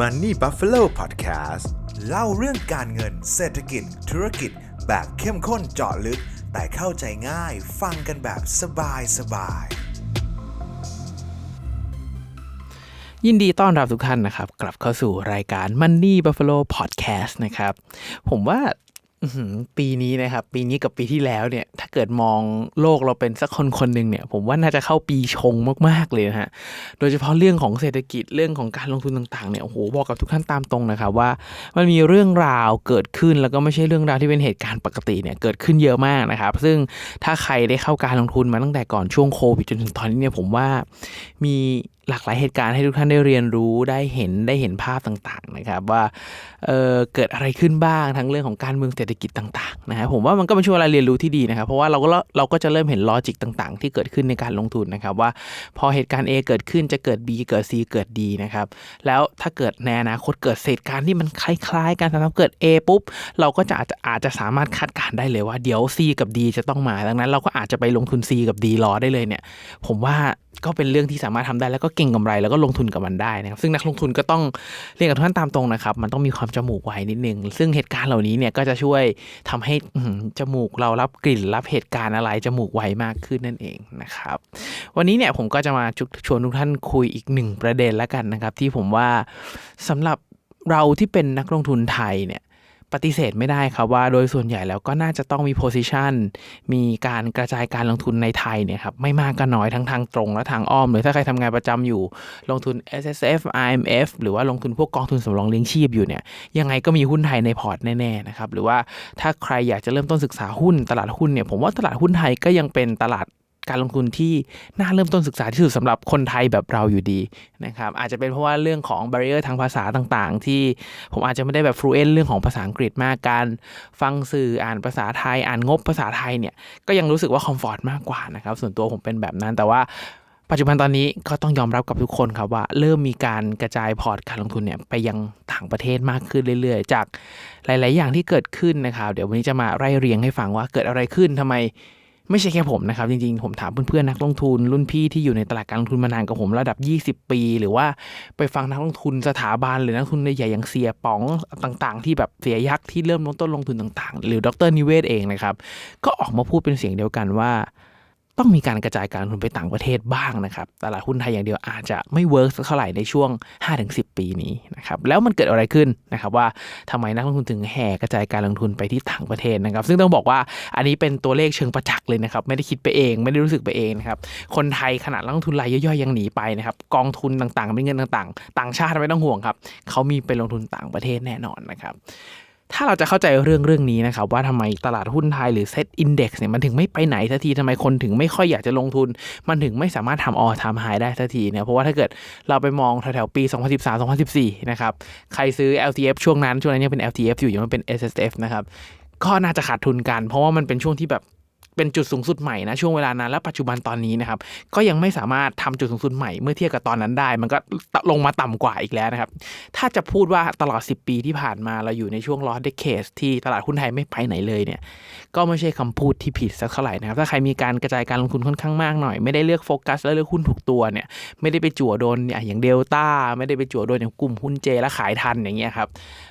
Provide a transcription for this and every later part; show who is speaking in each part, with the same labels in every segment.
Speaker 1: Money Buffalo Podcast เล่าเรื่องการเงินเศรษฐกิจ ธุรกิจ แบบเข้มข้นเจาะลึก แต่เข้าใจง่ายฟังกันแบบสบายสบาย
Speaker 2: ยินดีต้อนรับทุกท่านนะครับ กลับเข้าสู่รายการ Money Buffalo Podcast นะครับ ผมว่า ปีนี้นะครับ ปีนี้กับปีที่แล้วเนี่ย ถ้าเกิดมองโลกเราเป็นสักคนคนหนึ่งเนี่ย ผมว่าน่าจะเข้าปีชงมากๆเลยนะฮะ โดยเฉพาะเรื่องของเศรษฐกิจเรื่องของการลงทุนต่างๆเนี่ยโอ้โหบอกกับทุกท่านตามตรงนะครับว่า มันมีเรื่องราวเกิดขึ้นแล้วก็ไม่ใช่เรื่องราวที่เป็นเหตุการณ์ปกติเนี่ยเกิดขึ้นเยอะมากนะครับ ซึ่งถ้าใครได้เข้าการลงทุนมาตั้งแต่ก่อนช่วงโควิดจนถึงตอนนี้เนี่ยผมว่ามี หลากหลายเหตุการณ์ให้ทุกท่านได้เรียนรู้ได้เห็นได้เห็นภาพต่างๆนะครับว่าเเกิดอะไรขึ้นบ้างทั้งเรื่องของการเมืองเศรษฐกิจต่างๆนะฮะผมว่ามันก็เป็นช่วงเวลาเรียนรู้ที่ดีนะครับเพราะว่าเราก็เราก็จะเริ่มเห็นลอจิกต่างๆ ที่เกิดขึ้นในการลงทุนนะครับว่าพอเหตุการณ์ A เกิดขึ้นจะเกิด B เกิด C เกิด D นะครับแล้วถ้าเกิดในอนาคตเกิดเหตุการณ์ที่มันคล้ายๆกันถ้าเกิด A ปุ๊บเราก็จะอาจจะอาจจะสามารถคาดการณ์ได้เลยว่าเดี๋ยว C กับ D จะต้องมาดังนั้นเราก็อาจจะไปลงทุน C กับ D รอได้เลยเนี่ยผมว่า ก็เป็นเรื่องที่สามารถทำได้แล้วก็เก่งกำไรแล้วก็ลงทุนกับมันได้นะครับ ซึ่งนักลงทุนก็ต้องเรียนกับท่านตามตรงนะครับ มันต้องมีความจมูกไวนิดนึง ซึ่งเหตุการณ์เหล่านี้เนี่ยก็จะช่วยทำให้จมูกเรารับกลิ่นรับเหตุการณ์อะไรจมูกไวมากขึ้นนั่นเองนะครับ วันนี้เนี่ยผมก็จะมาชวนทุกท่านคุยอีกหนึ่งประเด็นแล้วกันนะครับ ที่ผมว่าสำหรับเราที่เป็นนักลงทุนไทยเนี่ย ปฏิเสธไม่ได้ครับว่าโดยส่วนใหญ่แล้วก็น่าจะต้องมี position มีการกระจายการลงทุนในไทยเนี่ยครับไม่มากก็น้อยทั้งทางตรงและทางอ้อมเลยถ้าใครทำงานประจำอยู่ ลงทุน S S F I M F หรือว่าลงทุนพวกกองทุนสำรองเลี้ยงชีพอยู่เนี่ยยังไงก็มีหุ้นไทยในพอร์ตแน่ๆนะครับหรือว่าถ้าใครอยากจะเริ่มต้นศึกษาหุ้นตลาดหุ้นเนี่ยผมว่าตลาดหุ้นไทยก็ยังเป็นตลาด การลงทุนที่น่าเริ่มต้นศึกษาที่สุดสำหรับคนไทยแบบเราอยู่ดีนะครับอาจจะเป็นเพราะว่าเรื่องของ barrier ทางภาษาต่างๆ ที่ผมอาจจะไม่ได้แบบ fluent เรื่องของภาษาอังกฤษมากการฟังสื่ออ่านภาษาไทย อ่านงบภาษาไทยเนี่ยก็ยังรู้สึกว่าคอมฟอร์ตมากกว่านะครับส่วนตัวผมเป็นแบบนั้นแต่ว่าปัจจุบันตอนนี้ก็ต้องยอมรับกับทุกคนครับว่า เริ่มมีการกระจายพอร์ตการลงทุนเนี่ยไปยังต่างประเทศมากขึ้นเรื่อยๆ จากหลาย ๆ อย่างที่เกิดขึ้นนะครับ เดี๋ยววันนี้จะมาไล่เรียงให้ฟังว่าเกิดอะไรขึ้นทำไม ไม่ใช่แค่ผมนะครับจริงๆ ผมถามเพื่อนๆนักลงทุน รุ่นพี่ที่อยู่ในตลาดการลงทุนมานานกับผมระดับ 20 ปี หรือว่าไปฟังนักลงทุนสถาบันหรือนักลงทุนใหญ่อย่างเสียป๋องต่างๆ ที่แบบเสียยักษ์ที่เริ่มลงต้นลงทุนต่างๆ หรือดรนิเวศเองนะครับก็ออกมาพูดเป็นเสียงเดียวกันว่า ต้องมีการกระจายการลงทุนไปต่างประเทศบ้างนะครับตลาดหุ้นไทยอย่างเดียวอาจจะไม่เวิร์กสักเท่าไหร่ในช่วง 5-10 ปีนี้นะครับแล้วมันเกิดอะไรขึ้นนะครับว่าทำไมนักลงทุนถึงแห่กระจายการลงทุนไปที่ต่างประเทศนะครับ ซึ่งต้องบอกว่าอันนี้เป็นตัวเลขเชิงประจักษ์เลยนะครับไม่ได้คิดไปเองไม่ได้รู้สึกไปเองนะครับคนไทยขนาดนักลงทุนรายย่อยๆยังหนีไปนะครับกองทุนต่างๆเป็นเงินต่างๆ ต่างชาติไม่ต้องห่วงครับเขามีไปลงทุนต่างประเทศแน่นอนนะครับ ถ้าเราจะเข้าใจเรื่องเรื่องนี้นะครับว่าทำไมตลาดหุ้นไทยหรือเซ็ตอินดี x เนี่ยมันถึงไม่ไปไหนสักทีทำไมคนถึงไม่ค่อยอยากจะลงทุน มันถึงไม่สามารถทำออทำไฮได้สักทีเนี่ยเพราะว่าถ้าเกิดเราไปมองแถวๆปี 2013-2014 นะครับ ใครซื้อ LTF ช่วงนั้น ช่วงนั้นยังเป็น LTF อยู่ยังไม่เป็น SSF นะครับก็น่าจะขาดทุนกัน เพราะว่ามันเป็นช่วงที่แบบ เป็นจุดสูงสุดใหม่นะช่วงเวลานั้นและปัจจุบันตอนนี้นะครับก็ยังไม่สามารถทำจุดสูงสุดใหม่เมื่อเทียบกับตอนนั้นได้ มันก็ลงมาต่ำกว่าอีกแล้วนะครับ ถ้าจะพูดว่าตลอด 10 ปีที่ผ่านมาเราอยู่ในช่วงลอสเดเคสที่ตลาดหุ้นไทยไม่ไปไหนเลยเนี่ยก็ไม่ใช่คำพูดที่ผิดสักเท่าไหร่นะครับถ้าใครมีการกระจายการลงทุนค่อนข้างมากหน่อย ไม่ได้เลือกโฟกัสและเลือกหุ้นถูกตัวเนี่ยไม่ได้ไปจั่วโดนอย่างเดลต้าไม่ได้ไปจั่วโดนอย่างกลุ่มหุ้นเจและขายทันอย่างเงี้ยครับ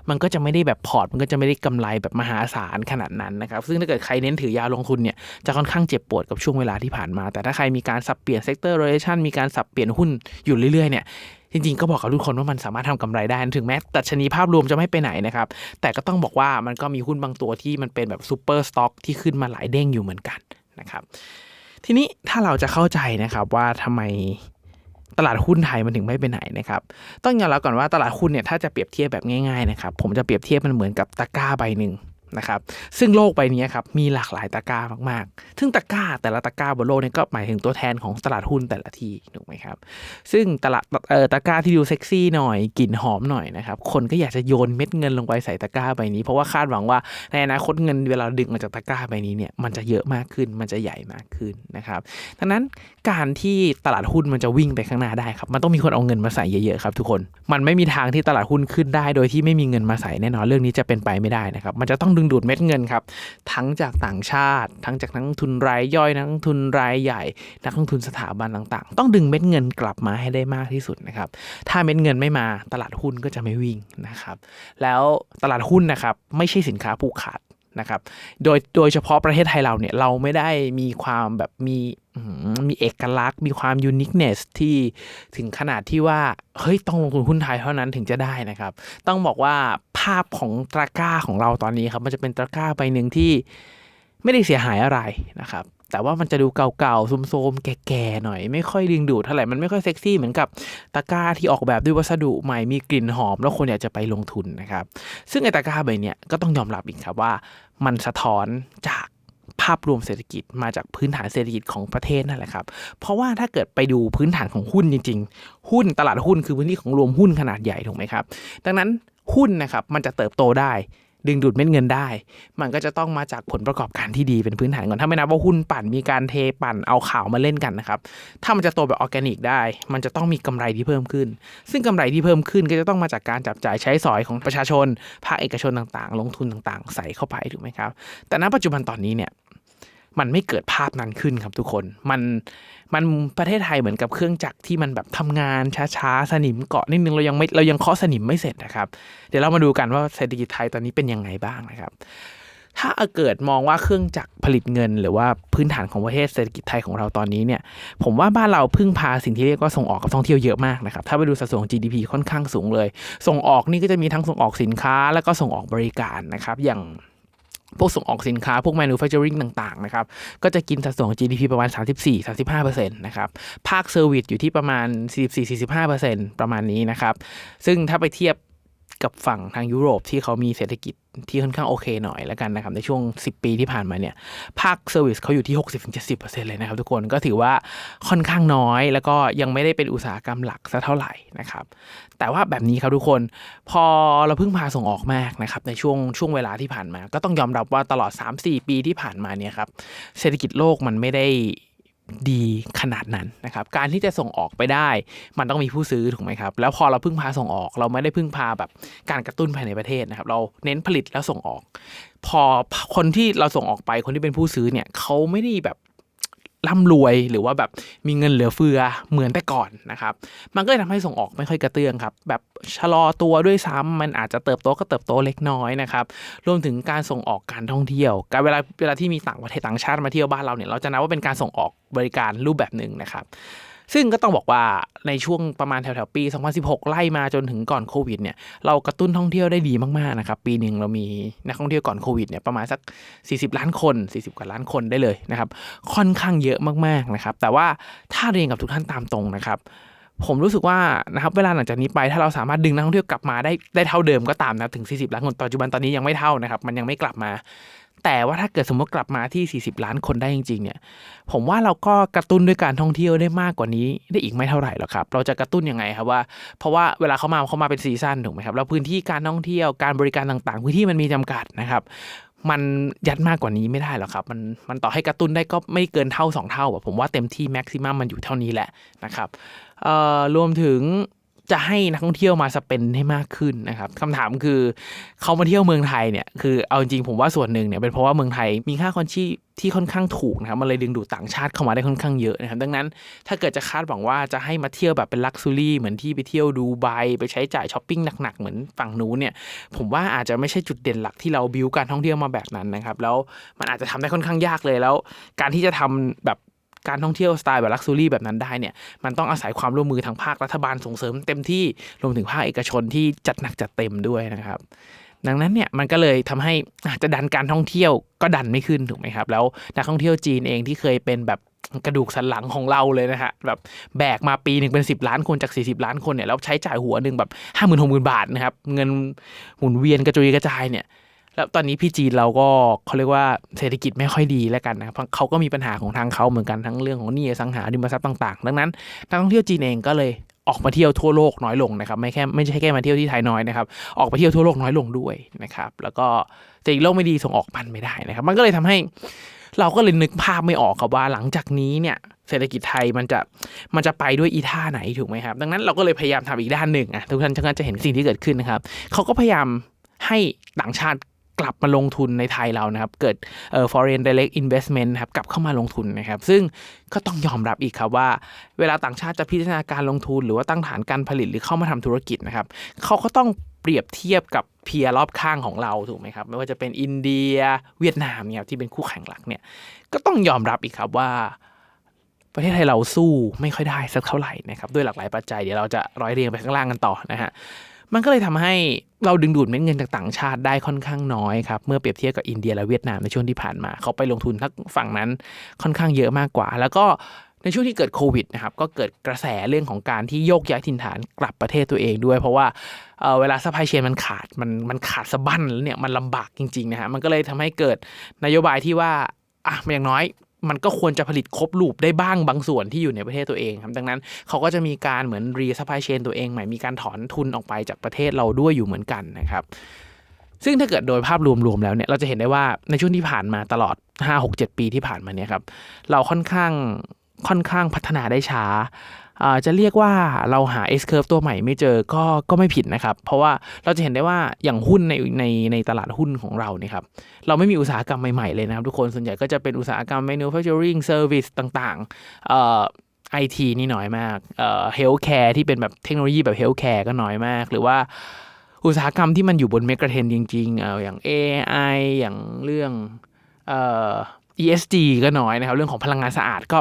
Speaker 2: มันก็จะไม่ได้แบบพอร์ตมันก็จะไม่ได้กำไรแบบมหาศาลขนาดนั้นนะครับซึ่งถ้าเกิดใครเน้นถือยาวลงทุนเนี่ยจะค่อนข้างเจ็บปวดกับช่วงเวลาที่ผ่านมา แต่ถ้าใครมีการสับเปลี่ยนเซกเตอร์โรเ t ชันมีการสับเปลี่ยนหุ้นอยู่เรื่อยๆเนี่ยจริงๆ ก็บอกกับทุกคนว่ามันสามารถทำกำไรได้ ถึงแม้ตัชนีภาพรวมจะไม่ไปไหนนะครับ แต่ก็ต้องบอกว่ามันก็มีหุ้นบางตัวที่มันเป็นแบบซูเปอร์สต็อกที่ขึ้นมาหลายเด้งอยู่เหมือนกันนะครับ ทีนี้ถ้าเราจะเข้าใจนะครับว่าทำไมตลาดหุ้นไทยมันถึงไม่ไปไหนนะครับ ต้องยอมรับก่อนว่าตลาดหุ้นเนี่ยถ้าจะเปรียบเทียบแบบง่ายๆนะครับ ผมจะเปรียบเทียบมันเหมือนกับตะกร้าใบหนึ่ง นะครับซึ่งโลกใบนี้ครับมีหลากหลายตะกร้ามากๆ ซึ่งตะกร้าแต่ละตะกร้าบนโลกนี้ก็หมายถึงตัวแทนของตลาดหุ้นแต่ละที่ถูกไหมครับซึ่งตลาดเอ่อตะกร้าที่ดูเซ็กซี่หน่อยกลิ่นหอมหน่อยนะครับคนก็อยากจะโยนเม็ดเงินลงไปใส่ตะกร้าใบนี้ เพราะว่าคาดหวังว่าในอนาคตเงินเวลาดึงมาจากตะกร้าใบนี้เนี่ยมันจะเยอะมากขึ้นมันจะใหญ่มากขึ้นนะครับดังนั้นการที่ตลาดหุ้นมันจะวิ่งไปข้างหน้าได้ครับมันต้องมีคนเอาเงินมาใส่เยอะๆครับทุกคนมันไม่มีทางที่ตลาดหุ้นขึ้นได้ โดยที่ไม่มีเงินมาใส่แน่นอนเรื่องนี้จะเป็นไปไม่ได้นะครับมันจะต้องดึงงดูดเม็ดเงินครับ ทั้งจากต่างชาติ ทั้งจากนักลงทุนรายย่อยนักลงทุนรายใหญ่ นักลงทุนสถาบันต่างๆ ต้องดึงเม็ดเงินกลับมาให้ได้มากที่สุดนะครับ ถ้าเม็ดเงินไม่มาตลาดหุ้นก็จะไม่วิ่งนะครับ แล้วตลาดหุ้นนะครับไม่ใช่สินค้าผูกขาด นะครับ โดยโดยเฉพาะประเทศไทยเราเนี่ยเราไม่ได้มีความแบบมีมีเอกลักษณ์ มีความยูนิคเนสที่ถึงขนาดที่ว่า เฮ้ย ต้องลงทุนหุ้นไทยเท่านั้นถึงจะได้นะครับ ต้องบอกว่าภาพของตะกร้าของเราตอนนี้ครับ มันจะเป็นตะกร้าใบหนึ่งที่ไม่ได้เสียหายอะไรนะครับ แต่ว่ามันจะดูเก่าๆโทมๆ แก่ๆ หน่อย ไม่ค่อยดึงดูดเท่าไหร่ มันไม่ค่อยเซ็กซี่เหมือนกับตะกร้าที่ออกแบบด้วยวัสดุใหม่ มีกลิ่นหอม แล้วคนอยากจะไปลงทุนนะครับ ซึ่งไอตะกร้าใบเนี้ยก็ต้องยอมรับอีกครับว่า มันสะท้อนจากภาพรวมเศรษฐกิจมาจากพื้นฐานเศรษฐกิจของประเทศนั่นแหละครับ เพราะว่าถ้าเกิดไปดูพื้นฐานของหุ้นจริง ๆ หุ้นตลาดหุ้นคือพื้นที่ของรวมหุ้นขนาดใหญ่ถูกไหมครับ ดังนั้นหุ้นนะครับมันจะเติบโตได้ ดึงดูดเม็ดเงินได้ มันก็จะต้องมาจากผลประกอบการที่ดีเป็นพื้นฐานก่อนถ้าไม่นับว่าหุ้นปั่นมีการเทปั่นเอาข่าวมาเล่นกันนะครับถ้ามันจะโตแบบออร์แกนิกได้ มันจะต้องมีกำไรที่เพิ่มขึ้น ซึ่งกำไรที่เพิ่มขึ้นก็จะต้องมาจากการจับจ่ายใช้สอยของประชาชนภาคเอกชนต่างๆ ลงทุนต่างๆ ใส่เข้าไปถูกไหมครับแต่ณปัจจุบันตอนนี้เนี่ย มันไม่เกิดภาพนั้นขึ้นครับทุกคนมันมันประเทศไทยเหมือนกับเครื่องจักรที่มันแบบทำงานช้าๆสนิมเกาะนิดนึงเรายังไม่เรายังเคาะสนิมไม่เสร็จนะครับ เดี๋ยวเรามาดูกันว่าเศรษฐกิจไทยตอนนี้เป็นยังไงบ้างนะครับ ถ้าเกิดมองว่าเครื่องจักรผลิตเงิน หรือว่าพื้นฐานของประเทศเศรษฐกิจไทยของเราตอนนี้เนี่ย ผมว่าบ้านเราพึ่งพาสิ่งที่เรียกว่าส่งออกกับท่องเที่ยวเยอะมากนะครับ ถ้าไปดูสัดส่วนของ GDP ค่อนข้างสูงเลย ส่งออกนี่ก็จะมีทั้งส่งออกสินค้า แล้วก็ส่งออกบริการนะครับ อย่าง พวกส่งออกสินค้า พวก manufacturing ต่างๆนะครับ ก็จะกินสัดส่วนของ GDP ประมาณ 34-35%นะครับ ภาคเซอร์วิสอยู่ที่ประมาณ 44-45%ประมาณนี้นะครับ ซึ่งถ้าไปเทียบ กับฝั่งทางยุโรปที่เขามีเศรษฐกิจที่ค่อนข้างโอเคหน่อยแล้วกันนะครับ ในช่วง 10 ปีที่ผ่านมาเนี่ย ภาคเซอร์วิสเขาอยู่ที่ 60-70%เลยนะครับทุกคนก็ถือว่าค่อนข้างน้อย แล้วก็ยังไม่ได้เป็นอุตสาหกรรมหลักสัเท่าไหร่นะครับ แต่ว่าแบบนี้ครับทุกคนพอเราเพิ่งพาส่งออกมากนะครับ ในช่วงช่วงเวลาที่ผ่านมา ก็ต้องยอมรับว่าตลอด 3-4 ปีที่ผ่านมาเนี่ยครับเศรษฐกิจโลกมันไม่ได้ ดีขนาดนั้นนะครับการที่จะส่งออกไปได้ มันต้องมีผู้ซื้อถูกไหมครับแล้วพอเราพึ่งพาส่งออก เราไม่ได้พึ่งพาแบบการกระตุ้นภายในประเทศนะครับเราเน้นผลิตแล้วส่งออก พอคนที่เราส่งออกไปคนที่เป็นผู้ซื้อเนี่ยเขาไม่ได้แบบ ร่ำรวยหรือว่าแบบมีเงินเหลือเฟือเหมือนแต่ก่อนนะครับ มันก็เลยทำให้ส่งออกไม่ค่อยกระเตื้องครับ แบบชะลอตัวด้วยซ้ำมันอาจจะเติบโตก็เติบโตเล็กน้อยนะครับรวมถึงการส่งออกการท่องเที่ยว การเวลาเวลาที่มีต่างประเทศต่างชาติมาเที่ยวบ้านเราเนี่ยเราจะนับว่าเป็นการส่งออกบริการรูปแบบหนึ่งนะครับ ซึ่งก็ต้องบอกว่าในช่วงประมาณแถวๆปี 2016 ไล่มาจนถึงก่อนโควิดเนี่ยเรากระตุ้นท่องเที่ยวได้ดีมากๆนะครับปีหนึ่งเรามีนักท่องเที่ยวก่อนโควิดเนี่ยประมาณสัก 40 ล้านคน 40 กว่าล้านคนได้เลยนะครับค่อนข้างเยอะมากๆนะครับแต่ว่าถ้าเรียนกับทุกท่านตามตรงนะครับผมรู้สึกว่านะครับเวลาหลังจากนี้ไปถ้าเราสามารถดึงนักท่องเที่ยวกลับมาได้ได้เท่าเดิมก็ตามนะถึง 40 ล้านคนปัจจุบันตอนนี้ยังไม่เท่านะครับมันยังไม่กลับมา แต่ว่าถ้าเกิดสมมติกลับมาที่ 40 ล้านคนได้จริงๆเนี่ย ผมว่าเราก็กระตุ้นด้วยการท่องเที่ยวได้มากกว่านี้ได้อีกไม่เท่าไหร่หรอกครับ เราจะกระตุ้นยังไงครับว่า เพราะว่าเวลาเขามาเขามาเป็นซีซั่นถูกไหมครับ แล้วพื้นที่การท่องเที่ยวการบริการต่างๆ พื้นที่มันมีจำกัดนะครับ มันยัดมากกว่านี้ไม่ได้หรอกครับ มันมันต่อให้กระตุ้นได้ก็ไม่เกินเท่า 2 เท่าผมว่าเต็มที่แม็กซิมัมมันอยู่เท่านี้แหละนะครับรวมถึง จะให้นักท่องเที่ยวมาสเปนให้มากขึ้นนะครับคำถามคือเขามาเที่ยวเมืองไทยเนี่ยคือเอาจริงผมว่าส่วนหนึ่งเนี่ยเป็นเพราะว่าเมืองไทยมีค่าครองชีพที่ค่อนข้างถูกนะครับมันเลยดึงดูดต่างชาติเข้ามาได้ค่อนข้างเยอะนะครับดังนั้นถ้าเกิดจะคาดหวังว่าจะให้มาเที่ยวแบบเป็นลักซ์ซูรี่เหมือนที่ไปเที่ยวดูไบไปใช้จ่ายช้อปปิ้งหนักๆเหมือนฝั่งนู้นเนี่ยผมว่าอาจจะไม่ใช่จุดเด่นหลักที่เราบิวการท่องเที่ยวมาแบบนั้นนะครับแล้วมันอาจจะทำได้ค่อนข้างยากเลยแล้ว การที่จะทำแบบ การท่องเที่ยวสไตล์แบบลักซ์ูรี่แบบนั้นได้เนี่ยมันต้องอาศัยความร่วมมือทางภาครัฐบาลส่งเสริมเต็มที่รวมถึงภาคเอกชนที่จัดหนักจัดเต็มด้วยนะครับดังนั้นเนี่ยมันก็เลยทำให้อาจจะดันการท่องเที่ยวก็ดันไม่ขึ้นถูกไหมครับ แล้วนักท่องเที่ยวจีนเองที่เคยเป็นแบบกระดูกสันหลังของเราเลยนะฮะแบบแบกมาปีหนึ่งเป็น 10 ล้านคนจาก 40 ล้านคนเนี่ยแล้วใช้จ่ายหัวหนึ่งแบบห้าหมื่นหกหมื่นบาทนะครับ เงินหมุนเวียนกระจุยกระจายเนี่ย แล้วตอนนี้พี่จีนเราก็เขาเรียกว่าเศรษฐกิจไม่ค่อยดีแล้วกันนะครับเพราะเขาก็มีปัญหาของทางเขาเหมือนกันทั้งเรื่องของหนี้สังหาริมทรัพย์ต่างๆ ดังนั้นนักท่องเที่ยวจีนเองก็เลยออกมาเที่ยวทั่วโลกน้อยลงนะครับไม่แค่ไม่ใช่แค่มาเที่ยวที่ไทยน้อยนะครับออกไปเที่ยวทั่วโลกน้อยลงด้วยนะครับแล้วก็เศรษฐกิจโลกไม่ดีส่งออกมันไม่ได้นะครับ มันก็เลยทำให้เราก็เลยนึกภาพไม่ออกครับว่าหลังจากนี้เนี่ยเศรษฐกิจไทยมันจะมันจะไปด้วยอีท่าไหนถูกไหมครับ ดังนั้นเราก็เลยพยายามทำอีกด้านหนึ่งอะทุกท่านก็จะเห็นสิ่งที่เกิดขึ้นนะครับเขาก็พยายามให้ต่างชาติ กลับมาลงทุนในไทยเรานะครับ เกิดเอ่อ foreign direct investment นะครับกลับเข้ามาลงทุนนะครับ ซึ่งก็ต้องยอมรับอีกครับว่า เวลาต่างชาติจะพิจารณาการลงทุน หรือว่าตั้งฐานการผลิตหรือเข้ามาทำธุรกิจนะครับเขาก็ต้องเปรียบเทียบกับเพียรรอบข้างของเราถูกไหมครับไม่ว่าจะเป็นอินเดีย เวียดนามเนี่ยที่เป็นคู่แข่งหลักเนี่ยก็ต้องยอมรับอีกครับว่าประเทศไทยเราสู้ไม่ค่อยได้สักเท่าไหร่นะครับด้วยหลากหลายปัจจัยเดี๋ยวเราจะร้อยเรียงไปข้างล่างกันต่อนะฮะ มันก็เลยทำให้เราดึงดูดเม็ดเงินจากต่างชาติได้ค่อนข้างน้อยครับ เมื่อเปรียบเทียบกับอินเดียและเวียดนามในช่วงที่ผ่านมา เขาไปลงทุนทั้งฝั่งนั้นค่อนข้างเยอะมากกว่า แล้วก็ในช่วงที่เกิดโควิดนะครับก็เกิดกระแสเรื่องของการที่โยกย้ายถิ่นฐานกลับประเทศตัวเองด้วย เพราะว่าเเวลาซัพพลายเชนมันขาดมันมันขาดสะบั้นแล้วเนี่ยมันลำบากจริงๆนะฮะมันก็เลยทำให้เกิดนโยบายที่ว่าอะอย่างน้อย มันก็ควรจะผลิตครบลูปได้บ้างบางส่วนที่อยู่ในประเทศตัวเองครับดังนั้นเขาก็จะมีการเหมือนรีซัพพลายเชนตัวเองใหม่มีการถอนทุนออกไปจากประเทศเราด้วยอยู่เหมือนกันนะครับซึ่งถ้าเกิดโดยภาพรวมๆแล้วเนี่ยเราจะเห็นได้ว่าในช่วงที่ผ่านมาตลอด 5 6 7 ปีที่ผ่านมาเนี่ยครับเราค่อนข้างค่อนข้างพัฒนาได้ช้าอ่า จะเรียกว่าเราหา S curve ตัวใหม่ไม่เจอก็ก็ไม่ผิดนะครับ เพราะว่าเราจะเห็นได้ว่าอย่างหุ้นในในในตลาดหุ้นของเราเนี่ยครับเราไม่มีอุตสาหกรรมใหม่ๆเลยนะครับ ทุกคนส่วนใหญ่ก็จะเป็นอุตสาหกรรม manufacturing service ต่างๆเอ่อไอทีนี่น้อยมากเอ่อ healthcare ที่เป็นแบบเทคโนโลยีแบบ healthcare ก็น้อยมาก หรือว่าอุตสาหกรรมที่มันอยู่บนเมกะเทรนจริงๆเอ่ออย่าง AI อย่างเรื่องเอ่อ ESG ก็น้อยนะครับเรื่องของพลังงานสะอาดก็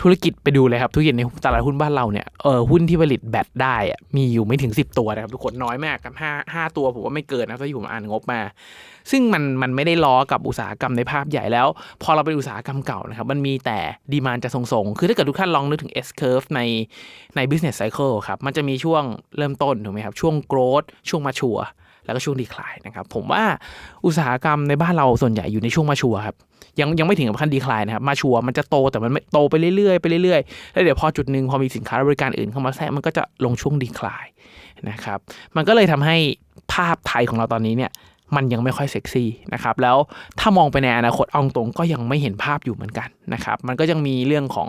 Speaker 2: ธุรกิจไปดูเลยครับ ธุรกิจในตลาดหุ้นบ้านเราเนี่ยเออหุ้นที่ผลิตแบตได้อะมีอยู่ไม่ถึง 10 ตัวนะครับทุกคนน้อยมากครับห้าห้าตัวผมว่าไม่เกินนะที่ผมอ่านงบมา ซึ่งมันมันไม่ได้ล้อกับอุตสาหกรรมในภาพใหญ่แล้ว พอเราเป็นอุตสาหกรรมเก่านะครับมันมีแต่ดีมานจะทรงๆ คือถ้าเกิดทุกท่านลองนึกถึง S curve ในใน business cycle ครับมันจะมีช่วงเริ่มต้นถูกไหมครับช่วง growth ช่วงมาชัวแล้วก็ช่วงดีคลายนะครับผมว่าอุตสาหกรรมในบ้านเราส่วนใหญ่อยู่ในช่วงมาชัวครับ ยังยังไม่ถึงกับขั้นดีคลายนะครับมาชัวมันจะโตแต่มันไม่โตไปเรื่อยๆไปเรื่อยๆแล้วเดี๋ยวพอจุดหนึ่งพอมีสินค้าและบริการอื่นเข้ามาแทรกมันก็จะลงช่วงดีคลายนะครับมันก็เลยทำให้ภาพไทยของเราตอนนี้เนี่ยมันยังไม่ค่อยเซ็กซี่นะครับแล้วถ้ามองไปในอนาคตเอาตรงก็ยังไม่เห็นภาพอยู่เหมือนกันนะครับมันก็ยังมีเรื่องของ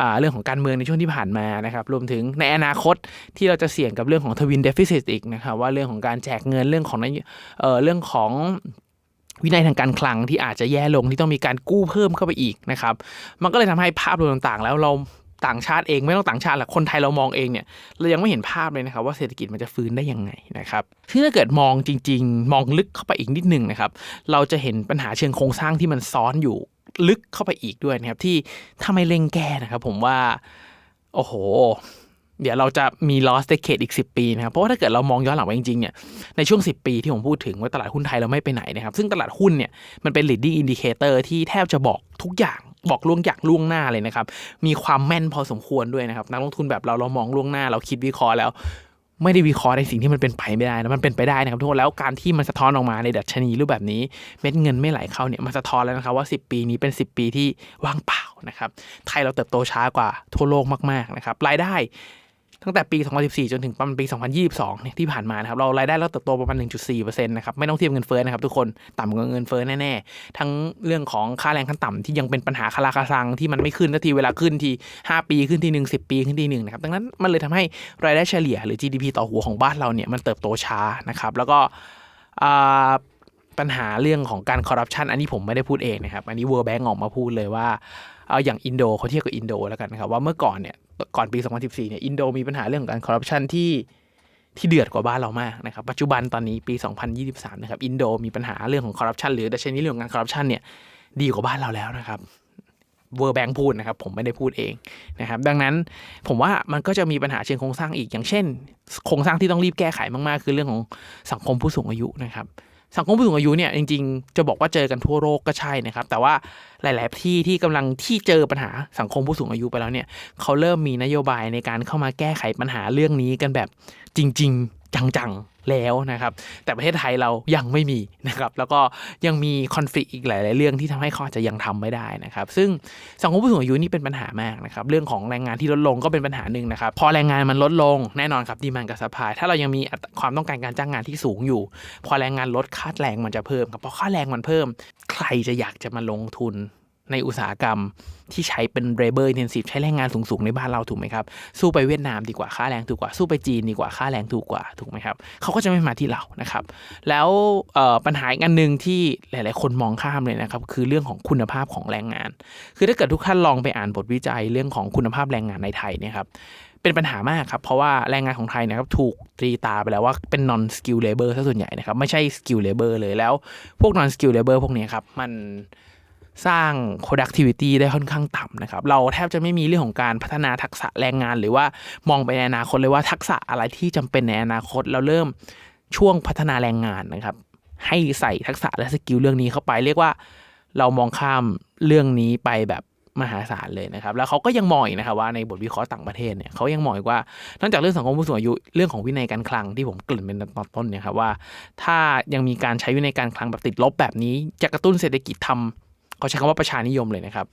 Speaker 2: อาเรื่องของการเมืองในช่วงที่ผ่านมานะครับรวมถึงในอนาคตที่เราจะเสี่ยงกับเรื่องของทวินเดฟิซิตอีกนะครับว่าเรื่องของการแจกเงินเรื่องของเออเรื่องของ วินัยทางการคลังที่อาจจะแย่ลงที่ต้องมีการกู้เพิ่มเข้าไปอีกนะครับ มันก็เลยทำให้ภาพรวมต่างๆ แล้วเราต่างชาติเองไม่ต้องต่างชาติหรอกคนไทยเรามองเองเนี่ยเรายังไม่เห็นภาพเลยนะครับว่าเศรษฐกิจมันจะฟื้นได้ยังไงนะครับที่ถ้าเกิดมองจริง ๆ มองลึกเข้าไปอีกนิดนึงนะครับ เราจะเห็นปัญหาเชิงโครงสร้างที่มันซ้อนอยู่ลึกเข้าไปอีกด้วยนะครับที่ถ้าไม่เร่งแก้นะครับ ผมว่า โอ้โห เดี๋ยวเราจะมี lost decade อีก 10 ปีนะครับ เพราะว่าถ้าเกิดเรามองย้อนหลังไปจริงๆเนี่ย ในช่วง 10 ปีที่ผมพูดถึงว่าตลาดหุ้นไทยเราไม่ไปไหนนะครับ ซึ่งตลาดหุ้นเนี่ยมันเป็น leading indicator ที่แทบจะบอกทุกอย่างบอกล่วงอย่างล่วงหน้าเลยนะครับ มีความแม่นพอสมควรด้วยนะครับ นักลงทุนแบบเราเรามองล่วงหน้า เราคิดวิเคราะห์แล้ว ไม่ได้วิเคราะห์ในสิ่งที่มันเป็นไปไม่ได้นะ มันเป็นไปได้นะครับทุกคน แล้วการที่มันสะท้อนออกมาในดัชนีรูปแบบนี้ เม็ดเงินไม่ไหลเข้าเนี่ย มันสะท้อนแล้วนะครับว่า 10 ปีนี้เป็น 10 ปีที่ว่างเปล่านะครับ ไทยเราเติบโตช้ากว่าทั่วโลกมากๆนะครับ รายได้ ตั้งแต่ปี 2014 จนถึงประมาณปี 2022เนี่ยที่ผ่านมานะครับเรารายได้เราเติบโตประมาณ 1.4%นะครับไม่ต้องเทียบเงินเฟ้อนะครับทุกคนต่ำกว่าเงินเฟ้อแน่ๆ ทั้งเรื่องของค่าแรงขั้นต่ำที่ยังเป็นปัญหาคาราคาซังที่มันไม่ขึ้นทีเวลาขึ้นที 5 ปีขึ้นทีหนึ่ง10 ปีขึ้นทีหนึ่งนะครับดังนั้นมันเลยทำให้รายได้เฉลี่ยหรือ GDP ต่อหัวของบ้านเราเนี่ยมันเติบโตช้านะครับแล้วก็ปัญหาเรื่องของการคอร์รัปชันอันนี้ผมไม่ได้พูดเองนะครับ อันนี้ World Bank ออกมาพูดเลยว่าเอาอย่างอินโดเขาเทียบกับอินโดแล้วกันนะครับว่าเมื่อก่อนเนี่ย ก่อนปี 2014 เนี่ย อินโดมีปัญหาเรื่องของการคอร์รัปชันที่ที่เดือดกว่าบ้านเรามากนะครับ ปัจจุบันตอนนี้ปี 2023 นะครับ อินโดมีปัญหาเรื่องของคอร์รัปชันหรือดัชนีเรื่องของการคอร์รัปชันเนี่ยดีกว่าบ้านเราแล้วนะครับเวอร์แบงพูดนะครับ ผมไม่ได้พูดเองนะครับ ดังนั้นผมว่ามันก็จะมีปัญหาเชิงโครงสร้างอีกอย่างเช่น โครงสร้างที่ต้องรีบแก้ไขมากๆ คือเรื่องของสังคมผู้สูงอายุนะครับ สังคมผู้สูงอายุเนี่ยจริงๆ จะบอกว่าเจอกันทั่วโลกก็ใช่นะครับ แต่ว่าหลาย ๆ ที่ที่กำลังที่เจอปัญหาสังคมผู้สูงอายุไปแล้วเนี่ยเขาเริ่มมีนโยบายในการเข้ามาแก้ไขปัญหาเรื่องนี้กันแบบจริง ๆ จังๆแล้วนะครับ แต่ประเทศไทยเรายังไม่มีนะครับ แล้วก็ยังมีคอน FLICT อีกหลาย ๆ เรื่องที่ทำให้เขาจะยังทำไม่ได้นะครับ ซึ่งสังคมผู้สูงอายุนี่เป็นปัญหามากนะครับ เรื่องของแรงงานที่ลดลงก็เป็นปัญหาหนึ่งนะครับ พอแรงงานมันลดลงแน่นอนครับดีมันกับสปายถ้าเรายังมีความต้องการการจ้างงานที่สูงอยู่ พอแรงงานลดค่าแรงมันจะเพิ่มครับพอค่าแรงมันเพิ่ม ใครจะอยากจะมาลงทุน ในอุตสาหกรรมที่ใช้เป็น labor intensive ใช้แรงงานสูง ๆ ในบ้านเราถูกไหมครับ สู้ไปเวียดนามดีกว่าค่าแรงถูกกว่า สู้ไปจีนดีกว่าค่าแรงถูกกว่าถูกไหมครับเขาก็จะไม่มาที่เรานะครับ แล้วปัญหาอีกอันหนึ่งที่หลาย ๆ คนมองข้ามเลยนะครับ คือเรื่องของคุณภาพของแรงงาน คือถ้าเกิดทุกท่านลองไปอ่านบทวิจัยเรื่องของคุณภาพแรงงานในไทยเนี่ยครับเป็นปัญหามากครับ เพราะว่าแรงงานของไทยนะครับถูกตรีตาไปแล้วว่าเป็น non skill labor ซะส่วนใหญ่นะครับไม่ใช่ skill labor เลยแล้ว พวก non skill labor พวกนี้ครับมัน สร้าง productivity ได้ค่อนข้างต่ำนะครับ เราแทบจะไม่มีเรื่องของการพัฒนาทักษะแรงงาน หรือว่ามองไปในอนาคตเลยว่าทักษะอะไรที่จำเป็นในอนาคตเราเริ่มช่วงพัฒนาแรงงานนะครับ ให้ใส่ทักษะและสกิลเรื่องนี้เข้าไป เรียกว่าเรามองข้ามเรื่องนี้ไปแบบมหาศาลเลยนะครับ แล้วเขาก็ยังมองอีกนะครับว่าในบทวิเคราะห์ต่างประเทศเนี่ยเขายังมองอีกว่านอกจากเรื่องสังคมผู้สูงอายุเรื่องของวินัยการคลังที่ผมกริ่นเป็นตอนต้นเนี่ยครับว่า ถ้ายังมีการใช้วินัยการคลังแบบติดลบแบบนี้จะกระตุ้นเศรษฐกิจทำ เขาใช้คำว่าประชานิยมเลยนะครับ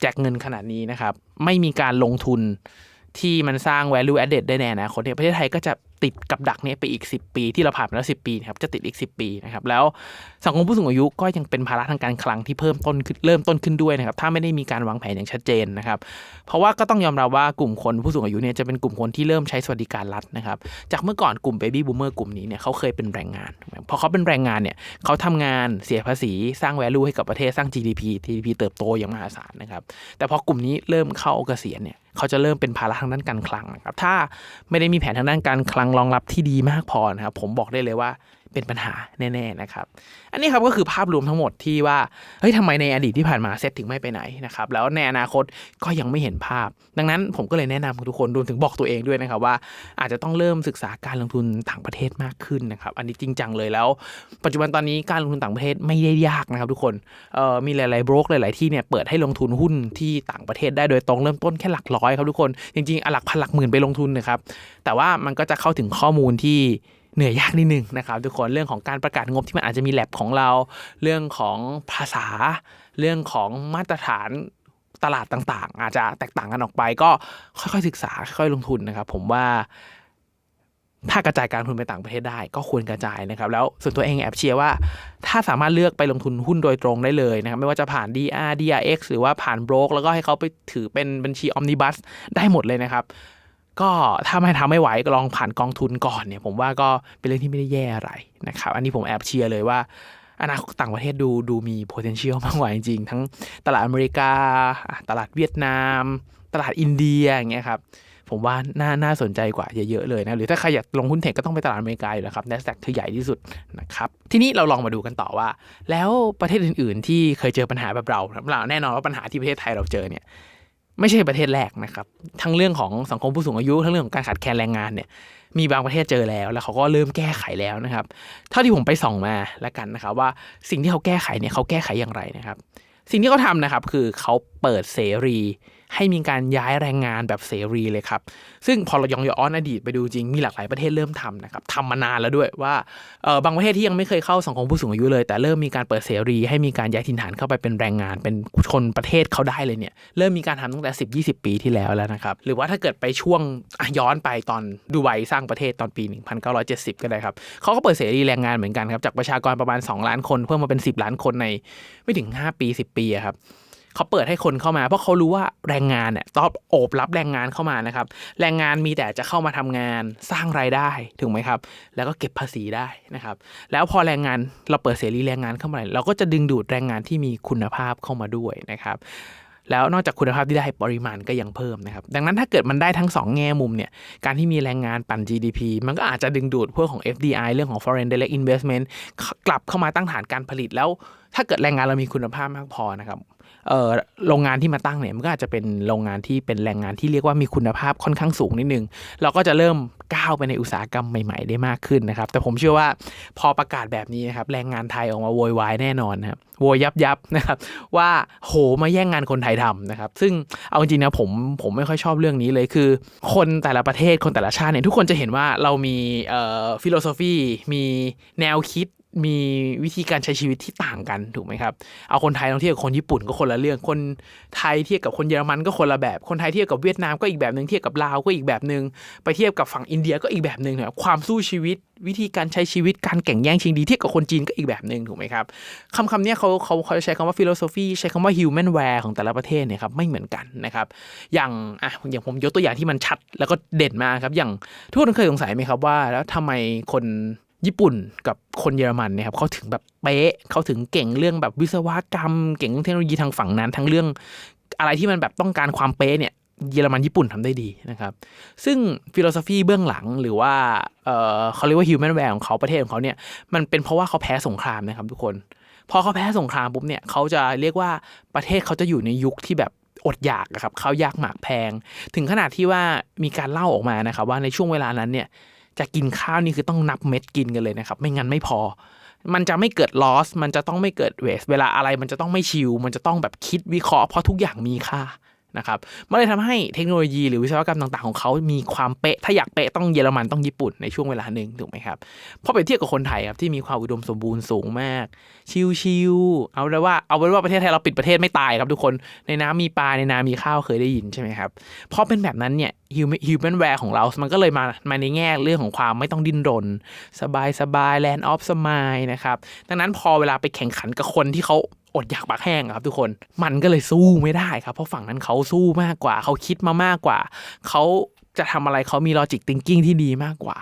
Speaker 2: แจกเงินขนาดนี้นะครับ ไม่มีการลงทุนที่มันสร้าง value added ได้แน่นะคนเนี่ยประเทศไทยก็จะ ติดกับดักนี้ไปอีก 10 ปี ที่เราผ่านมาแล้ว 10 ปีนะครับจะติดอีก 10 ปีนะครับแล้วสังคมผู้สูงอายุก็ยังเป็นภาระทางการคลังที่เพิ่มต้นเริ่มต้นขึ้นด้วยนะครับถ้าไม่ได้มีการวางแผนอย่างชัดเจนนะครับเพราะว่าก็ต้องยอมรับว่ากลุ่มคนผู้สูงอายุเนี่ยจะเป็นกลุ่มคนที่เริ่มใช้สวัสดิการรัฐนะครับจากเมื่อก่อนกลุ่มเบบี้บูมเมอร์กลุ่มนี้เนี่ยเขาเคยเป็นแรงงานพอเขาเป็นแรงงานเนี่ยเขาทำงานเสียภาษีสร้าง value ให้กับประเทศสร้าง GDP GDP เติบโตอย่างมหาศาลนะครับแต่พอกลุ่มนี้เริ่มเข้าเกษียณเนี่ย เขาจะเริ่มเป็นภาระทางด้านการคลังนะครับถ้าไม่ได้มีแผนทางด้านการคลังรองรับที่ดีมากพอนะครับผมบอกได้เลยว่า เป็นปัญหาแน่ๆนะครับ อันนี้ครับก็คือภาพรวมทั้งหมดที่ว่าเฮ้ยทำไมในอดีตที่ผ่านมาเซตถึงไม่ไปไหนนะครับแล้วในอนาคตก็ยังไม่เห็นภาพ ดังนั้นผมก็เลยแนะนำทุกคนรวมถึงบอกตัวเองด้วยนะครับว่า อาจจะต้องเริ่มศึกษาการลงทุนต่างประเทศมากขึ้นนะครับ อันนี้จริงจังเลยแล้ว ปัจจุบันตอนนี้การลงทุนต่างประเทศไม่ได้ยากนะครับทุกคนเอ่อมีหลายๆบรกหลาย ๆที่เนี่ยเปิดให้ลงทุนหุ้นที่ต่างประเทศได้โดยตรงเริ่มต้นแค่หลักร้อยครับทุกคนจริงๆอหลักพันหลักหมื่นไปลงทุนนะครับแต่ว่ามันก็จะเข้าถึงข้อมูลที่ เหนื่อยยากนิดนึงนะครับทุกคนเรื่องของการประกาศงบที่มันอาจจะมีแลบของเรา เรื่องของภาษา เรื่องของมาตรฐานตลาดต่างๆ อาจจะแตกต่างกันออกไป ก็ค่อยๆศึกษาค่อยๆลงทุนนะครับ ผมว่าถ้ากระจายการทุนไปต่างประเทศได้ก็ควรกระจายนะครับ แล้วส่วนตัวเองแอบเชียร์ว่า ถ้าสามารถเลือกไปลงทุนหุ้นโดยตรงได้เลยนะครับไม่ว่าจะผ่าน DR DRX หรือว่าผ่านโบรกแล้วก็ให้เขาไปถือเป็นบัญชีออมนิบัสได้หมดเลยนะครับ ก็ถ้าไม่ทำไม่ไหวก็ลองผ่านกองทุนก่อนเนี่ยผมว่าก็เป็นเรื่องที่ไม่ได้แย่อะไรนะครับ อันนี้ผมแอบเชียร์เลยว่าอนาคตต่างประเทศดูดูมี potential มากกว่าจริงๆ ทั้งตลาดอเมริกา ตลาดเวียดนาม ตลาดอินเดียอย่างเงี้ยครับผมว่าน่าน่าสนใจกว่าเยอะๆเลยนะ หรือถ้าใครอยากลงหุ้นเทคก็ต้องไปตลาดอเมริกาอยู่แล้วครับ NASDAQ คือใหญ่ที่สุดนะครับ ทีนี้เราลองมาดูกันต่อว่า แล้วประเทศอื่นๆ ที่เคยเจอปัญหาแบบเราเราแน่นอนว่าปัญหาที่ประเทศไทยเราเจอเนี่ย ไม่ใช่ประเทศแรกนะครับ ทั้งเรื่องของสังคมผู้สูงอายุ ทั้งเรื่องของการขาดแคลนแรงงานเนี่ย มีบางประเทศเจอแล้ว แล้วเขาก็เริ่มแก้ไขแล้วนะครับ เท่าที่ผมไปส่องมาแล้วกันนะครับ ว่าสิ่งที่เขาแก้ไขเนี่ยเขาแก้ไขอย่างไรนะครับ สิ่งที่เขาทำนะครับ คือเขาเปิดเสรี ให้มีการย้ายแรงงานแบบเสรีเลยครับ ซึ่งพอเรายองย้อนอดีตไปดูจริงมีหลากหลายประเทศเริ่มทำนะครับทำมานานแล้วด้วยว่าบางประเทศที่ยังไม่เคยเข้าสังคมผู้สูงอายุเลย แต่เริ่มมีการเปิดเสรี ให้มีการย้ายถิ่นฐานเข้าไปเป็นแรงงาน เป็นคนประเทศเขาได้เลยเนี่ยเริ่มมีการทำตั้งแต่ 10 20 ปีที่แล้วแล้วนะครับหรือว่าถ้าเกิดไปช่วงย้อนไปตอนดูไบสร้างประเทศตอนปี 1970 ก็ได้ครับเขาก็เปิดเสรีแรงงานเหมือนกันครับจากประชากรประมาณ 2 ล้านคนเพิ่มมาเป็น 10 ล้านคนในไม่ถึง 5 ปี 10 ปีอะครับ เขาเปิดให้คนเข้ามา เพราะเขารู้ว่าแรงงานเนี่ยตอบโอบรับแรงงานเข้ามานะครับ แรงงานมีแต่จะเข้ามาทำงานสร้างรายได้ถูกไหมครับ แล้วก็เก็บภาษีได้นะครับ แล้วพอแรงงานเราเปิดเสรีแรงงานเข้ามาเราก็จะดึงดูดแรงงานที่มีคุณภาพเข้ามาด้วยนะครับแล้วนอกจากคุณภาพที่ได้ปริมาณก็ยังเพิ่มนะครับ ดังนั้นถ้าเกิดมันได้ทั้ง 2 แง่มุมเนี่ย การที่มีแรงงานปั่น GDP มันก็อาจจะดึงดูดพวกของ FDI เรื่องของ foreign direct investment กลับเข้ามาตั้งฐานการผลิตแล้ว ถ้าเกิดแรงงานเรามีคุณภาพมากพอนะครับ โรงงานที่มาตั้งเนี่ยมันก็อาจจะเป็นโรงงานที่เป็นแรงงานที่เรียกว่ามีคุณภาพค่อนข้างสูงนิดนึง เราก็จะเริ่มก้าวไปในอุตสาหกรรมใหม่ ๆ ได้มากขึ้นนะครับ แต่ผมเชื่อว่าพอประกาศแบบนี้นะครับแรงงานไทยออกมาโวยวายแน่นอนนะครับโวยยับยับนะครับว่าโหมาแย่งงานคนไทยทำนะครับ ซึ่งเอาจริงนะผมผมไม่ค่อยชอบเรื่องนี้เลยคือ คนแต่ละประเทศคนแต่ละชาติเนี่ยทุกคนจะเห็นว่าเรามีเอ่อฟิโลโซฟีมีแนวคิด มีวิธีการใช้ชีวิตที่ต่างกันถูกไหมครับ เอาคนไทยลองเทียบกับคนญี่ปุ่นก็คนละเรื่อง คนไทยเทียบกับคนเยอรมันก็คนละแบบ คนไทยเทียบกับเวียดนามก็อีกแบบหนึ่งเทียบกับลาวก็อีกแบบหนึ่งไปเทียบกับฝั่งอินเดียก็อีกแบบหนึ่งนะครับความสู้ชีวิต วิธีการใช้ชีวิตการแข่งแย่งชิงดีเทียบกับคนจีนก็อีกแบบหนึ่งถูกไหมครับคำคำเนี้ยเขาเขาเขาใช้คำว่า philosophy ใช้คำว่า human wear ของแต่ละประเทศเนี่ยครับไม่เหมือนกันนะครับอย่างอะอย่างผมยกตัวอย่างที่มันชัดแล้วก็เด่นมาครับอย่างทุกคนเคยสงสัยไหมครับว่า แล้วทำไมคน ญี่ปุ่นกับคนเยอรมันเนี่ยครับเขาถึงแบบเป๊ะเขาถึงเก่งเรื่องแบบวิศวกรรม เก่งเรื่องเทคโนโลยีทางฝั่งนั้น ทั้งเรื่องอะไรที่มันแบบต้องการความเป๊ะเนี่ยเยอรมันญี่ปุ่นทำได้ดีนะครับ ซึ่งฟิโลโซฟีเบื้องหลังหรือว่าเออเขาเรียกว่าฮิวแมนแวร์ของเขาประเทศของเขาเนี่ยมันเป็นเพราะว่าเขาแพ้สงครามนะครับทุกคน พอเขาแพ้สงครามปุ๊บเนี่ยเขาจะเรียกว่าประเทศเขาจะอยู่ในยุคที่แบบอดอยากอะครับข้าวยากหมากแพง ถึงขนาดที่ว่ามีการเล่าออกมานะครับว่าในช่วงเวลานั้นเนี่ย จะกินข้าวนี่คือต้องนับเม็ดกินกันเลยนะครับ ไม่งั้นไม่พอ มันจะไม่เกิดลอส มันจะต้องไม่เกิดเวส เวลาอะไรมันจะต้องไม่ชิว มันจะต้องแบบคิดวิเคราะห์เพราะทุกอย่างมีค่า นะครับมันเลยทำให้เทคโนโลยีหรือวิศวกรรมต่างๆของเขามีความเป๊ะ ถ้าอยากเป๊ะต้องเยอรมันต้องญี่ปุ่นในช่วงเวลาหนึ่งถูกไหมครับพอไปเทียบกับคนไทยครับที่มีความอุดมสมบูรณ์สูงมาก ชิวๆเอาเลยว่าเอาเป็นว่าประเทศไทยเราปิดประเทศไม่ตายครับทุกคนในน้ำมีปลาในนามีข้าวเคยได้ยินใช่ไหมครับพอเป็นแบบนั้นเนี่ยฮิวแมนแวร์ของเรา มันก็เลยมามาในแง่เรื่องของความไม่ต้องดิ้นรน สบายสบายแลนด์ออฟสมายนะครับดังนั้นพอเวลาไปแข่งขันกับคนที่เขา อดอยากปากแห้งครับทุกคนมันก็เลยสู้ไม่ได้ครับ เพราะฝั่งนั้นเขาสู้มากกว่า เขาคิดมามากกว่า เขาจะทำอะไรเขามีลอจิกทิงกิ้งที่ดีมากกว่า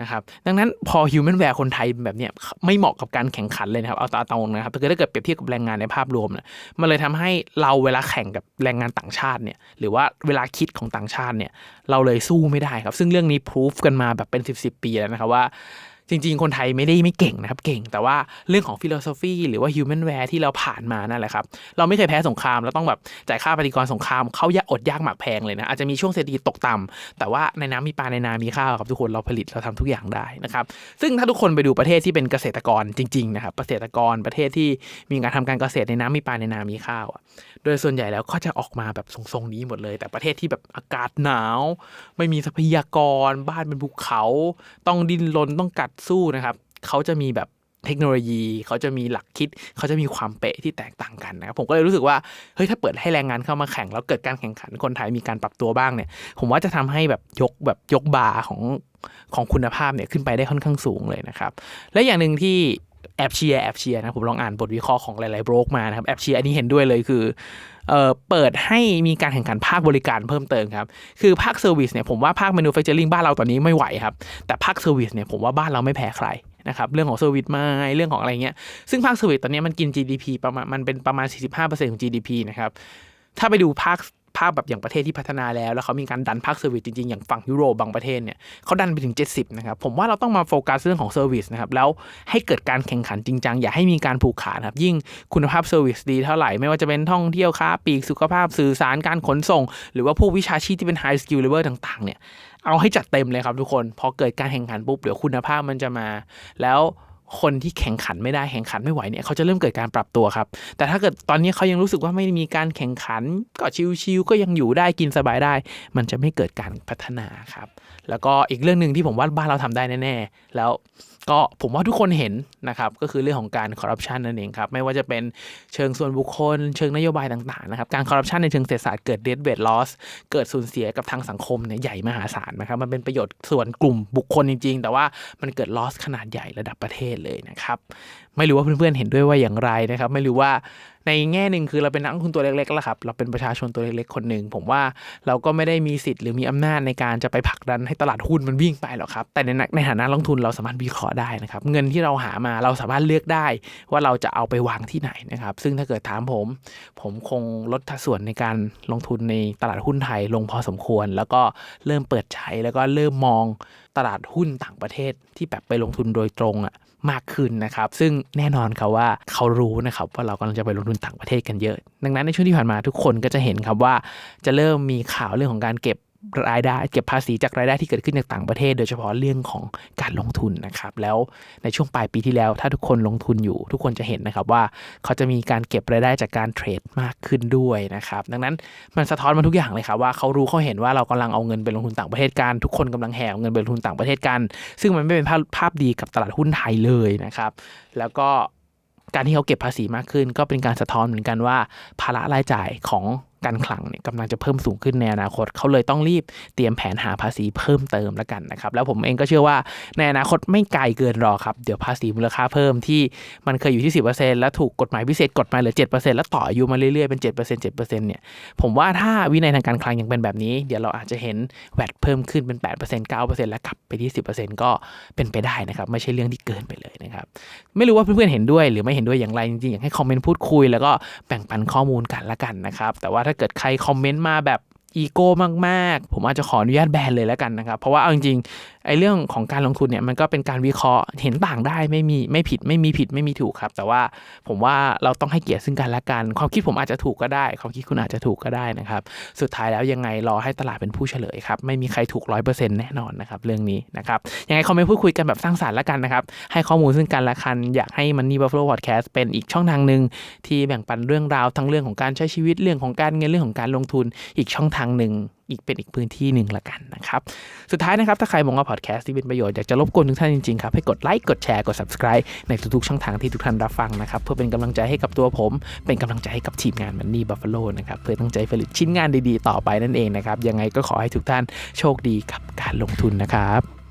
Speaker 2: นะครับดังนั้นพอฮิวแมนแวร์คนไทยแบบเนี้ยไม่เหมาะกับการแข่งขันเลยนะครับ เอาตาตรงนะครับถ้าเกิดถ้าเกิดเปรียบเทียบกับแรงงานในภาพรวมเนี่ยมันเลยทำให้เราเวลาแข่งกับแรงงานต่างชาติเนี่ยหรือว่าเวลาคิดของต่างชาติเนี่ยเราเลยสู้ไม่ได้ครับ ซึ่งเรื่องนี้พิสูจกันมาแบบเป็น 10บสปีแล้วนะครับว่า จริง ๆ คนไทยไม่ได้ไม่เก่งนะครับ เก่ง แต่ว่าเรื่องของฟิโลโซฟีหรือว่าฮิวแมนแวร์ที่เราผ่านมานั่นแหละครับ เราไม่เคยแพ้สงคราม เราต้องแบบจ่ายค่าปฏิกรสงครามเขายากอดยากหมากแพงเลยนะ อาจจะมีช่วงเศรษฐกิจตกต่ำแต่ว่าในน้ำมีปลาในนามีข้าวครับทุกคนเราผลิตเราทำทุกอย่างได้นะครับ ซึ่งถ้าทุกคนไปดูประเทศที่เป็นเกษตรกรจริงๆนะครับเกษตรกรประเทศที่มีการทำการเกษตรในน้ำมีปลาในนามีข้าวโดยส่วนใหญ่แล้วก็จะออกมาแบบทรงๆนี้หมดเลย แต่ประเทศที่แบบอากาศหนาว ไม่มีทรัพยากรบ้านเป็นภูเขา ต้องดิ้นรนต้องกัดสู้นะครับเขาจะมีแบบเทคโนโลยีเขาจะมีหลักคิด เขาจะมีความเป๊ะที่แตกต่างกันนะครับผมก็เลยรู้สึกว่าเฮ้ยถ้าเปิดให้แรงงานเข้ามาแข่งแล้วเกิดการแข่งขันคนไทยมีการปรับตัวบ้างเนี่ย ผมว่าจะทำให้แบบยกแบบยกบาของของคุณภาพเนี่ยขึ้นไปได้ค่อนข้างสูงเลยนะครับ และอย่างหนึ่งที่แอบเชียร์แอบเชียร์นะผมลองอ่านบทวิเคราะห์ของหลายๆโบรกมานะครับแอบเชียร์อันนี้เห็นด้วยเลยคือ เเปิดให้มีการแข่งขันภาคบริการเพิ่มเติมครับ คือภาคเซอร์วิสเนี่ยผมว่าภาคเมนูแฟคเจอริงบ้านเราตอนนี้ไม่ไหวครับ แต่ภาคเซอร์วิสเนี่ยผมว่าบ้านเราไม่แพ้ใครนะครับเรื่องของเซอร์วิสมาเรื่องของอะไรเงี้ย ซึ่งภาคเซอร์วิสตอนนี้มันกิน GDP ประมาณมันเป็นประมาณ 45%ของ GDP นะครับถ้าไปดูภาค ภาคแบบอย่างประเทศที่พัฒนาแล้ว แล้วเขามีการดันภาคเซอร์วิสจริงๆ อย่างฝั่งยุโรปบางประเทศเนี่ยเขาดันไปถึง 70 นะครับ ผมว่าเราต้องมาโฟกัสเรื่องของเซอร์วิสนะครับ แล้วให้เกิดการแข่งขันจริงจังอย่าให้มีการผูกขาดครับ ยิ่งคุณภาพเซอร์วิสดีเท่าไหร่ ไม่ว่าจะเป็นท่องเที่ยวค้าปลีกสุขภาพสื่อสารการขนส่ง หรือว่าพวกวิชาชีพที่เป็นไฮสกิลเลเวลต่างๆเนี่ยเอาให้จัดเต็มเลยครับทุกคนพอเกิดการแข่งขันปุ๊บเดี๋ยวคุณภาพมันจะมาแล้ว คนที่แข่งขันไม่ได้แข่งขันไม่ไหวเนี่ยเขาจะเริ่มเกิดการปรับตัวครับ แต่ถ้าเกิดตอนนี้เขายังรู้สึกว่าไม่มีการแข่งขัน ก็ชิวๆก็ยังอยู่ได้กินสบายได้ มันจะไม่เกิดการพัฒนาครับ แล้วก็อีกเรื่องหนึ่งที่ผมว่าบ้านเราทำได้แน่ๆ แล้วก็ผมว่าทุกคนเห็นนะครับ ก็คือเรื่องของการคอร์รัปชันนั่นเองครับ ไม่ว่าจะเป็นเชิงส่วนบุคคล เชิงนโยบายต่างๆนะครับ การคอร์รัปชันในเชิงเศรษฐศาสตร์เกิดเดดเวดลอสเกิดสูญเสียกับทางสังคมเนี่ยใหญ่มหาศาลนะครับ มันเป็นประโยชน์ส่วนกลุ่มบุคคลจริง ๆ แต่ว่ามันเกิดลอสขนาดใหญ่ระดับประเทศเลยนะครับไม่รู้ว่าเพื่อนๆเห็นด้วยว่าอย่างไรนะครับ ไม่รู้ว่าในแง่หนึ่งคือเราเป็นนักลงทุนตัวเล็กๆแล้วครับ เราเป็นประชาชนตัวเล็กๆคนหนึ่งผมว่าเราก็ไม่ได้มีสิทธิ์หรือมีอำนาจในการจะไปผลักดันให้ตลาดหุ้นมันวิ่งไปหรอกครับ แต่ในในฐานะลงทุนเราสามารถวิเคราะห์ได้นะครับ เงินที่เราหามาเราสามารถเลือกได้ว่าเราจะเอาไปวางที่ไหนนะครับ ซึ่งถ้าเกิดถามผม ผมคงลดสัดส่วนในการลงทุนในตลาดหุ้นไทยลงพอสมควร แล้วก็เริ่มเปิดใช้แล้วก็เริ่มมองตลาดหุ้นต่างประเทศที่แบบไปลงทุนโดยตรงอะ มากขึ้นนะครับ ซึ่งแน่นอนครับว่าเขารู้นะครับว่าเรากำลังจะไปลงทุนต่างประเทศกันเยอะ ดังนั้นในช่วงที่ผ่านมาทุกคนก็จะเห็นครับว่าจะเริ่มมีข่าวเรื่องของการเก็บ รายได้เก็บภาษีจากรายได้ที่เกิดขึ้นจากต่างประเทศ โดยเฉพาะเรื่องของการลงทุนนะครับแล้วในช่วงปลายปีที่แล้ว ถ้าทุกคนลงทุนอยู่ ทุกคนจะเห็นนะครับว่าเขาจะมีการเก็บรายได้จากการเทรดมากขึ้นด้วยนะครับดังนั้นมันสะท้อนมาทุกอย่างเลยครับว่าเขารู้เขาเห็นว่าเรากำลังเอาเงินไปลงทุนต่างประเทศกันทุกคนกำลังแห่เอาเงินไปลงทุนต่างประเทศกัน ซึ่งมันไม่เป็นภาพภาพดีกับตลาดหุ้นไทยเลยนะครับแล้วก็การที่เขาเก็บภาษีมากขึ้น ก็เป็นการสะท้อนเหมือนกันว่า ภาระรายจ่ายของ การคลังเนี่ยกำลังจะเพิ่มสูงขึ้นในอนาคตเขาเลยต้องรีบเตรียมแผนหาภาษีเพิ่มเติมแล้วกันนะครับ แล้วผมเองก็เชื่อว่าในอนาคตไม่ไกลเกินรอครับ เดี๋ยวภาษีมูลค่าเพิ่มที่มันเคยอยู่ที่ 10%แล้วถูกกฎหมายพิเศษกดมาเหลือ 7%แล้วต่ออายุมาเรื่อยๆเป็น 7% 7%เนี่ยผมว่าถ้าวินัยทางการคลังยังเป็นแบบนี้ เดี๋ยวเราอาจจะเห็นแวดเพิ่มขึ้นเป็น 8% 9%แล้วกลับไปที่ 10%ก็เป็นไปได้นะครับไม่ใช่เรื่องที่เกินไปเลยนะครับไม่รู้ว่าเพื่อนๆเห็นด้วยหรือไม่เห็นด้วยอย่างไรจริงๆอยากให้คอมเมนต์พูดคุย แล้วก็แบ่งปันข้อมูลกันละกันนะครับแต่ว่าถ้าเกิดใครคอมเมนต์มาแบบ อีโก้มากๆ ผมอาจจะขออนุญาตแบนเลยแล้วกันนะครับ เพราะว่าเอาจริงๆไอ้เรื่องของการลงทุนเนี่ยมันก็เป็นการวิเคราะห์เห็นต่างได้ไม่มีไม่ผิดไม่มีผิดไม่มีถูกครับ แต่ว่าผมว่าเราต้องให้เกียรติซึ่งกันและกัน ความคิดผมอาจจะถูกก็ได้ ความคิดคุณอาจจะถูกก็ได้นะครับ สุดท้ายแล้วยังไงรอให้ตลาดเป็นผู้เฉลยครับไม่มีใครถูกร้อยเปอร์เซ็นต์แน่นอนนะครับเรื่องนี้นะครับยังไงคอมเมนต์พูดคุยกันแบบสร้างสรรค์แล้วกันนะครับให้ข้อมูลซึ่งกันและกันอยากให้มันนี่บัฟเฟ l o Podcast เป็นอีกช่องทางหนึ่งที่แบ่งปันเรื่องราวทั้งเรื่องของการใช้ชีวิตเรื่องของการเงินเรื่องของการลงทุนอีกช่องทางหนึ่งอีกเป็นอีกพื้นที่หนึ่งละกันนะครับ สุดท้ายนะครับ ถ้าใครมองว่าพอดแคสต์ที่เป็นประโยชน์ อยากจะรบกวนทุกท่านจริงๆครับ ให้กดไลค์กดแชร์กด subscribe ในทุกๆช่องทางที่ทุกท่านรับฟังนะครับ เพื่อเป็นกำลังใจให้กับตัวผม เป็นกำลังใจให้กับทีมงานมันนี่บัฟฟาโลนะครับเพื่อตั้งใจผลิตชิ้นงานดีๆ ต่อไปนั่นเองนะครับยังไงก็ขอให้ทุกท่านโชคดีกับการลงทุนนะครับ